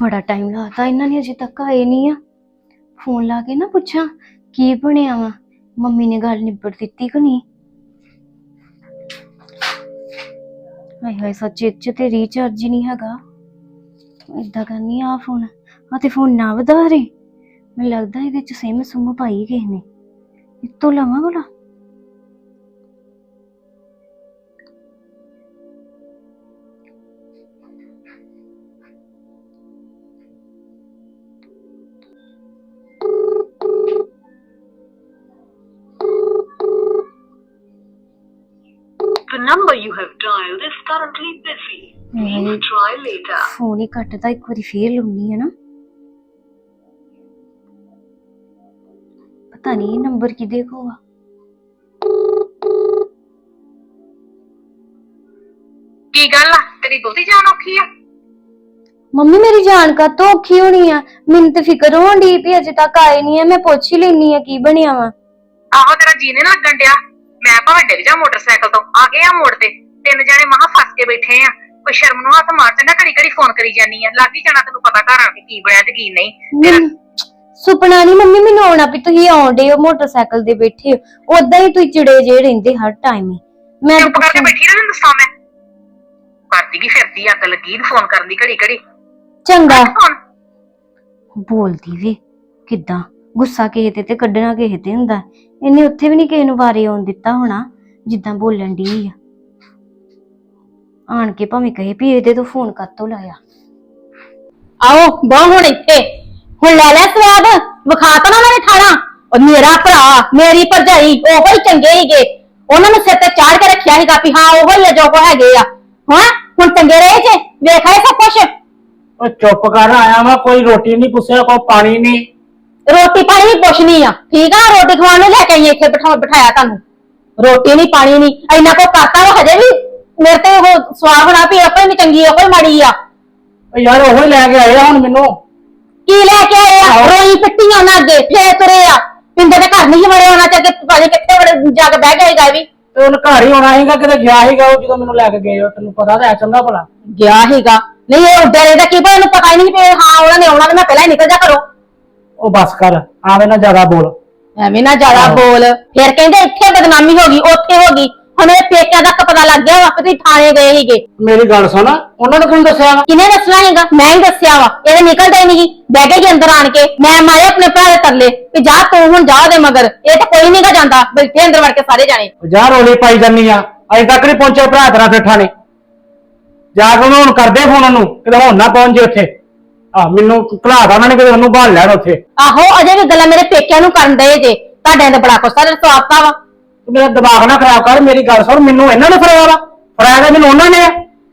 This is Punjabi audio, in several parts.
ਬੜਾ ਟਾਈਮ ਲਾਤਾ ਇਹਨਾਂ ਨੇ, ਅਜੇ ਤੱਕ ਆਏ ਨਹੀਂ ਆ। ਫੋਨ ਲਾ ਕੇ ਨਾ ਪੁੱਛਾਂ, ਕੀ ਬਣਿਆ ਵਾ? ਮੰਮੀ ਨੇ ਗੱਲ ਨਿਬੜ ਦਿੱਤੀ ਕਿ ਨਹੀਂ? ਹਾਏ ਹਾਏ, ਸੱਚੇ ਚ ਤੇ ਰੀਚਾਰਜ ਹੀ ਨਹੀਂ ਹੈਗਾ। ਇਦਾਂ ਕਰਨੀ ਆ ਫੋਨ ਆ ਤੇ ਫੋਨ ਨਾ ਵਧਾ ਰੇ ਮੈਨੂੰ ਲੱਗਦਾ ਇਹਦੇ ਚ ਸਿਮ ਸੁਮ ਪਾਈ ਕਿਸੇ ਨੇ। ਇਤੋਂ ਲਵਾਂ ਭਲਾ? Number you have dialed is currently busy. Please ਹਾਏ try later. ਫੋਨ ਹੀ ਕੱਟਦਾ ਇੱਕ ਵਾਰੀ ਫੇਰ ਲਾਉਣੀ ਹੈ ਨਾ। ਪਤਾ ਨਹੀਂ ਨੰਬਰ ਕਿਹਦੇ ਕੋ ਆ। ਕੀ ਗੱਲ ਆ? ਤੇਰੀ ਬਹੁਤੀ ਜਾਨ ਔਖੀ ਆ। ਮੰਮੀ ਮੇਰੀ ਜਾਣ ਕਾ ਤੋਂ ਔਖੀ ਹੋਣੀ ਆ? ਮੈਨੂੰ ਤੇ ਫਿਕਰ ਹੋਣ ਦੀ ਵੀ ਅਜੇ ਤੱਕ ਆਏ ਨਹੀਂ ਆ ਮੈਂ ਪੁੱਛ ਹੀ ਲੈਣੀ ਆ ਕੀ ਬਣਿਆ ਵਾ। ਆਹੋ ਤੇਰਾ ਜੀ ਨੀ ਨਾ ਲੱਗਣ ਡਿਆ। ਮੈਂ ਭਾਵੇਂ ਡਿੱਗ ਜਾ ਮੋਟਰਸਾਈਕਲ ਤੋਂ ਆ ਗਏ ਆ ਮੋੜ ਤੇ। ਤਿੰਨ ਜਣੇ ਮਹਾ ਫਸ ਕੇ ਬੈਠੇ ਆ। ਕੋਈ ਸ਼ਰਮ ਨੂੰ ਹੱਥ ਮਾਰ ਚੰਗਾ ਘੜੀ ਘੜੀ ਫੋਨ ਕਰੀ ਜਾਨੀ ਆ। ਲੱਗ ਹੀ ਜਾਣਾ ਤੈਨੂੰ ਪਤਾ ਘਰ ਆ ਕੇ ਕੀ ਬਣਿਆ ਤੇ ਕੀ ਨਹੀਂ। ਮੈਨੂੰ- ਸੁਪਨਾ ਨਹੀਂ ਮੰਮੀ ਮੈਨੂੰ ਆਉਣਾ ਵੀ ਤੁਸੀਂ ਆਉਂਦੇ ਹੋ ਮੋਟਰਸਾਈਕਲ ਤੇ ਬੈਠੇ ਹੋ। ਉਦਾਂ ਹੀ ਤੁਸੀਂ ਚਿੜੇ ਜੇ ਰਹਿੰਦੇ ਹਰ ਟਾਈਮ ਹੀ। ਮੈਂ ਚੁੱਪ ਕਰਕੇ ਬੈਠੀ ਰਹਿ ਦੱਸਾਂ ਮੈਂ। ਕਰਦੀ ਕੀ ਫਿਰਦੀ ਅੱਗ ਲੱਗੀ ਫੋਨ ਕਰਨ ਦੀ ਘੜੀ ਘੜੀ। ਚੰਗਾ। ਫੋਨ। ਬੋਲਦੀ ਵੇ ਕਿੱਦਾਂ? ਗੁੱਸਾ ਕਿਸੇ ਤੇ ਤੇ ਕੱਢਣਾ ਕਿਸੇ ਤੇ ਹੁੰਦਾ। ਇਹਨੇ ਉੱਥੇ ਵੀ ਨਹੀਂ ਕਿਸੇ ਨੂੰ ਵਾਰੇ ਆਉਣ ਦਿੱਤਾ ਹੋਣਾ ਜਿੱਦਾਂ ਬੋਲਣ ਦੀ ਆ। ਆਣ ਕੇ ਭਾਵੇਂ ਕਹੇ ਵੀ ਇਹਦੇ ਤੋਂ ਫੋਨ ਕੱਤੋਂ ਲਾਇਆ। ਆਓ ਬਹੁ ਹੁਣ ਇੱਥੇ। ਹੁਣ ਲੈ ਲੈ ਸਵਾਦ ਵਿਖਾ ਤਾ ਨਾ ਉਹਨਾਂ ਨੇ ਖਾਣਾ ਉਹ ਮੇਰਾ ਭਰਾ ਮੇਰੀ ਭਰਜਾਈ ਉਹੋ ਹੀ ਚੰਗੇ ਹੀਗੇ ਉਹਨਾਂ ਨੂੰ ਸਿਰ ਤੇ ਚਾੜ ਕੇ ਰੱਖਿਆ ਸੀਗਾ ਵੀ ਹਾਂ ਉਹੋ ਹੀ ਆ ਜੋ ਕੋ ਹੈਗੇ ਆ। ਹਾਂ? ਹੁਣ ਚੰਗੇ ਰਹੇ ਜੇ? ਵੇਖਾਏ ਸਭ ਕੁਛ? ਉਹ ਚੁੱਪ ਕਰ ਆਇਆ ਵਾ ਕੋਈ ਰੋਟੀ ਨਹੀਂ ਪੁੱਛਿਆ ਕੋਈ ਪਾਣੀ ਨਹੀਂ। ਰੋਟੀ ਪਾਣੀ ਵੀ ਨਹੀਂ ਆ। ਠੀਕ ਆ ਰੋਟੀ ਖਵਾਉਣ ਨੂੰ ਲੈ ਕੇ ਆਈ ਇੱਥੇ ਬਿਠਾ ਬਿਠਾਇਆ ਤੁਹਾਨੂੰ। ਰੋਟੀ ਨਹੀਂ ਪਾਣੀ ਨਹੀਂ ਇੰਨਾ ਕੋ ਕਰਤਾ ਵਾ ਹਜੇ ਵੀ। ਮੇਰੇ ਤੇ ਉਹ ਸਵਾਰ ਹੋਣਾ ਵੀ ਆਪੇ ਨਹੀਂ ਚੰਗੀ ਆ ਕੋਈ ਮਾੜੀ ਆ। ਉਹ ਯਾਰ ਉਹੀ ਲੈ ਕੇ ਆਏ ਆ ਹੁਣ ਮੈਨੂੰ। ਕੀ ਲੈ ਕੇ ਆਏ ਆ? ਰੋਈ ਪਿੱਟੀਆਂ ਉਹਨਾਂ ਅੱਗੇ ਫੇਰ ਤੁਰੇ ਆ। ਪਿੰਡੇ ਦੇ ਘਰ ਨਹੀਂ ਵੜੇ ਹੋਣਾ ਚਾਹੀਦਾ ਪਤਾ ਨੀ ਕਿੱਥੇ ਵੜੇ ਜਾ ਕੇ ਬਹਿ ਗਏਗਾ ਵੀ। ਤੇ ਉਹਨ ਘਰ ਹੀ ਆਉਣਾ ਸੀਗਾ ਕਿਤੇ ਗਿਆ ਸੀਗਾ ਉਹ ਜਦੋਂ ਮੈਨੂੰ ਲੈ ਕੇ ਗਏ ਉਹ ਤੈਨੂੰ ਪਤਾ ਤਾਂ ਹੈ ਚੰਗਾ ਭਲਾ। ਗਿਆ ਹੀਗਾ ਨਹੀਂ ਉਹ ਡਰੇ ਦਾ ਕੀ ਪਤਾ ਉਹਨੂੰ ਪਤਾ ਹੀ ਨਹੀਂ ਵੀ ਹਾਂ ਉਹਨਾਂ ਨੇ ਆਉਣਾ ਤੇ ਮੈਂ ਪਹਿਲਾਂ ਹੀ ਨਿਕਲ ਜਾ ਕਰੋ ਉਹ ਬਸ ਕਰ ਆਵੇਂ ਨਾ ਜ਼ਿਆਦਾ ਬੋਲ। ਐਵੇਂ ਨਾ ਜ਼ਿਆਦਾ। ਬੋਲ। ਫਿਰ ਕਹਿੰਦੇ ਇੱਥੇ ਬਦਨਾਮੀ ਹੋ ਗਈ ਉੱਥੇ ਹੋ ਗਈ। ਹੁਣ ਇਹ ਪੇਕਿਆਂ ਤੱਕ ਪਤਾ ਲੱਗ ਗਿਆ ਵਾ ਕਿ ਥਾਣੇ ਗਏ ਸੀਗੇ। ਮੇਰੀ ਗੱਲ ਸੁਣ ਉਹਨਾਂ ਨੇ ਕਿਉਂ ਦੱਸਿਆ ਵਾ? ਕਿਹਨੇ ਦੱਸਣਾ ਹੈਗਾ? ਮੈਂ ਹੀ ਦੱਸਿਆ ਵਾ ਇਹਦੇ ਨਿਕਲਦਾ ਹੀ ਨਹੀਂ। ਬਹਿ ਗਈ ਅੰਦਰ ਆਣ ਕੇ ਮੈਂ ਮਾਰੇ ਆਪਣੇ ਭਰਾ ਦੇ ਤਰਲੇ ਵੀ ਜਾ ਤੂੰ ਹੁਣ ਜਾ ਦੇ ਮਗਰ। ਇਹ ਤਾਂ ਕੋਈ ਨਹੀਂਗਾ ਜਾਂਦਾ ਬੈਠੇ ਅੰਦਰ ਵੜ ਕੇ ਸਾਰੇ ਜਾਣੇ। ਜਾ ਰੋਲੀ ਪਾਈ ਜਾਨੀ ਆ ਅਜੇ ਤੱਕ ਨਹੀਂ ਪਹੁੰਚਿਆ ਭਰਾ ਤੇਰਾ ਫਿਰ ਥਾਣੇ ਜਾ ਕੇ ਉਹਨੂੰ ਹੁਣ ਕਰਦੇ ਫੋਨ ਉਹਨੂੰ ਕਿਤੇ ਹੁਣ ਨਾ ਪਹੁੰਚ ਜੇ ਉੱਥੇ। ਆ ਮੈਨੂੰ ਘਲਾਦਾ ਉਹਨਾਂ ਨੇ ਕਿਤੇ ਉਹਨੂੰ ਭਾਲ ਲੈਣ ਉੱਥੇ। ਆਹੋ ਅਜੇ ਵੀ ਗੱਲਾਂ ਮੇਰੇ ਪੇਕਿਆਂ ਨੂੰ ਕਰਨ ਦੇ ਜੇ। ਤੁਹਾਡੇ ਤੇ ਬੜਾ ਕੁਛ ਸਾਡੇ ਸਵਾਪਤਾ ਵਾ। ਤੂੰ ਮੇਰਾ ਦਿਮਾਗ ਨਾ ਖਰਾਬ ਕਰ ਮੇਰੀ ਗੱਲ ਸੁਣ ਮੈਨੂੰ ਇਹਨਾਂ ਨੇ ਫੜਾਇਆ ਵਾ। ਫੜਾਇਆ ਤਾਂ ਮੈਨੂੰ ਉਹਨਾਂ ਨੇ। ਆ